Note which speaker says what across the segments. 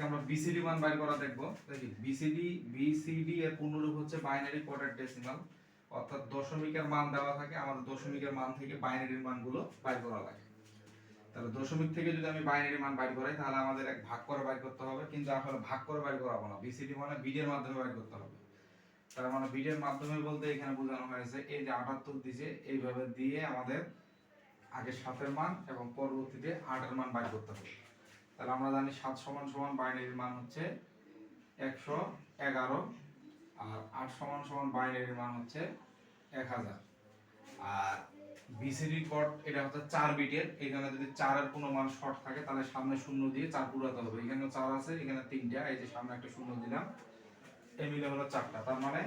Speaker 1: আজকে আমরা বিসিডি মান বাইর করা দেখব। দেখি বিসিডি বিসিডি এর পূর্ণরূপ হচ্ছে বাইনারি কোডেড ডেসিমাল অর্থাৎ দশমিকের মান দেওয়া থাকে, আমাদের দশমিকের মান থেকে বাইনারির মানগুলো বাইর করা লাগে। তাহলে দশমিক থেকে যদি আমি বাইনারি মান বাইর করাই, তাহলে আমাদের এক ভাগ করে বাইর করতে হবে, কিন্তু আসলে ভাগ করে বাইর করাবো না। বিসিডি মানে বিডের মাধ্যমে বাইর করতে হবে। তার মানে বিডের মাধ্যমে বলতে এখানে বোঝানো হয়েছে, এই যে আটাত্তর দিছে, এইভাবে দিয়ে আমাদের আগে সাতের মান এবং পরবর্তীতে আটের মান বাইর করতে হবে। তাহলে আমরা জানি সাত সমান সমান বাইনারির মান হচ্ছে একশো এগারো, আর আট সমান সমান বাইনারির মান হচ্ছে এক হাজার। আর বিসিডি কোড এটা হচ্ছে চার বিটের, এখানে যদি চারের কোনো মান শর্ট থাকে, তাহলে সামনে শূন্য দিয়ে চার পুরাতে হবে। এখানে চার আছে, এখানে তিনটা, এই যে সামনে একটা শূন্য দিলাম, এই মিলে হলো চারটা। তার মানে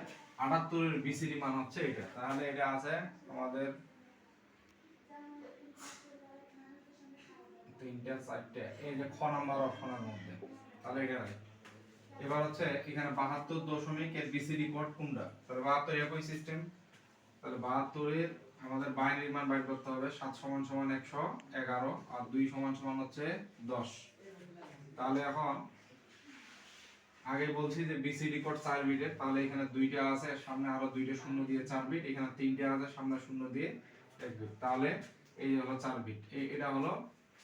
Speaker 1: আটাত্তরের বিসিডি মান হচ্ছে এটা। তাহলে এটা আছে আমাদের তিনটা চারটে এই যে খ নাম্বার অপশনের মধ্যে, তাহলে এটা right। এবার হচ্ছে এখানে বাহাত্তর দশমিক এর বিসিডি কোড কোনটা? তাহলে বাহাত্তর একই সিস্টেম তাহলে বাহাত্তরের আমাদের বাইনারি মান বাইর করতে হবে, সাত সমান সমান একশো এগারো আর দুই সমান সমান হচ্ছে দশ। তাহলে এখন আগে বলছি যে বিসিডি কোড চার বিটের তাহলে এখানে দুইটা আছে, সামনে আরও দুইটা শূন্য দিয়ে চার বিট এখানে তিনটা আছে, সামনে শূন্য দিয়ে এক বিট তাহলে এই হলো চার বিট এটা হলো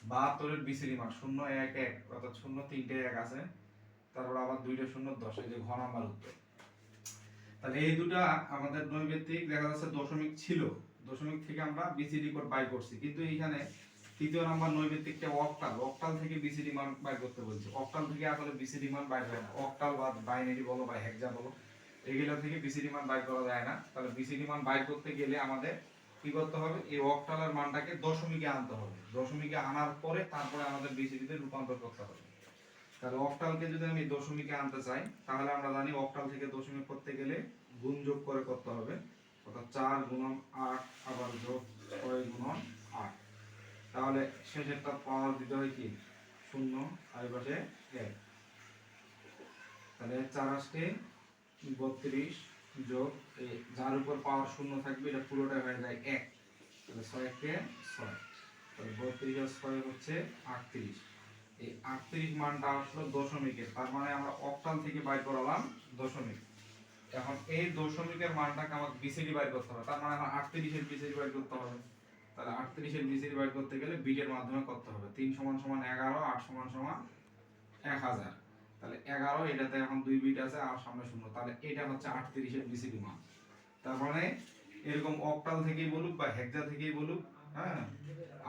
Speaker 1: বাহাত্তরের বিসিডি মান শূন্য এক এক, অর্থাৎ শূন্য তিনটে এক আছে। তারপর আবার দুইটা শূন্য দশ, এই যে ঘ নাম্বার উত্তর। তাহলে এই দুটা আমাদের নৈবেদিক দেখা যাচ্ছে দশমিক ছিল। দশমিক থেকে আমরা বিসিডি কোড বাই করছি। কিন্তু এইখানে তৃতীয় নাম্বার নৈবেদিকটা অক্টাল অক্টাল থেকে বিসিডি মান বাই করতে বলছে। অক্টাল থেকে আসলে বিসিডি মান বাই হয় না। অক্টাল বা বাইনারি বলো বা হেক্সা বলো এগুলো থেকে বিসিডি মান বাই করা যায় না। তাহলে বিসিডি মান বাই করতে গেলে আমাদের কি করতে হবে? এই অক্টালের মানটাকে দশমিকে আনতে হবে। দশমিকে আনার পরে তারপরে আমাদের বিসিডিতে রূপান্তর করতে হবে। তাহলে অক্টালকে যদি আমি দশমিকে আনতে চাই, তাহলে আমরা জানি অক্টাল থেকে দশমিক করতে গেলে গুণ যোগ করে করতে হবে। অর্থাৎ চার গুণন আট আবার যোগ ছয় গুণন আট। তাহলে শেষেরটা পাওয়ার দিতে হয় কি? শূন্য, আর পাশে এক। তাহলে চার আসতে বত্রিশ যোগ এই যার উপর পাওয়ার শূন্য থাকবে, এটা পুরোটা হয়ে যায় এক। তাহলে ছয় একে ছয়? তাহলে বত্রিশ আর ছয় হচ্ছে আটত্রিশ। এই আটত্রিশ মানটা আসলো দশমিকের, তার মানে আমরা অক্টাল থেকে বাইর করালাম দশমিক। এখন এই দশমিকের মানটাকে আমাকে বিসিডি বাইর করতে হবে, তার মানে আমার আটত্রিশের বিসিডি বাইর করতে হবে। তাহলে আটত্রিশের বিসিডি বাইর করতে গেলে বিটের মাধ্যমে করতে হবে। তিন সমান সমান এগারো, আট সমান সমান এক হাজার। তাহলে এগারো, এটাতে এখন দুই বিট আছে, আর সামনে শূন্য। তাহলে এটা হচ্ছে আটত্রিশের বিসিডি মান তার মানে এরকম অক্টাল থেকেই বলুক বা হেক্সা থেকেই বলুক হ্যাঁ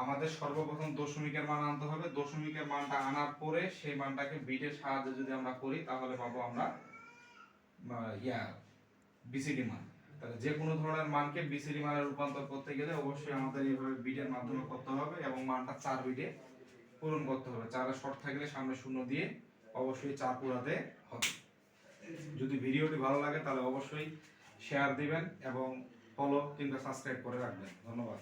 Speaker 1: আমাদের সর্বপ্রথম দশমিকের মান আনতে হবে। দশমিকের মানটা আনার পরে সেই মানটাকে বিটের সাহায্যে যদি আমরা করি, তাহলে পাবো আমরা ইয়া বিসিডি মান তাহলে যে কোনো ধরনের মানকে বিসিডি মানে রূপান্তর করতে গেলে অবশ্যই আমাদের এইভাবে বিটের মাধ্যমে করতে হবে এবং মানটা চার বিটে পূরণ করতে হবে। চারের শর্ট থাকলে সামনে শূন্য দিয়ে অবশ্যই চার পুরাতে হবে। যদি ভিডিওটি ভালো লাগে তাহলে অবশ্যই শেয়ার দিবেন এবং ফলো কিংবা সাবস্ক্রাইব করে রাখবেন। ধন্যবাদ।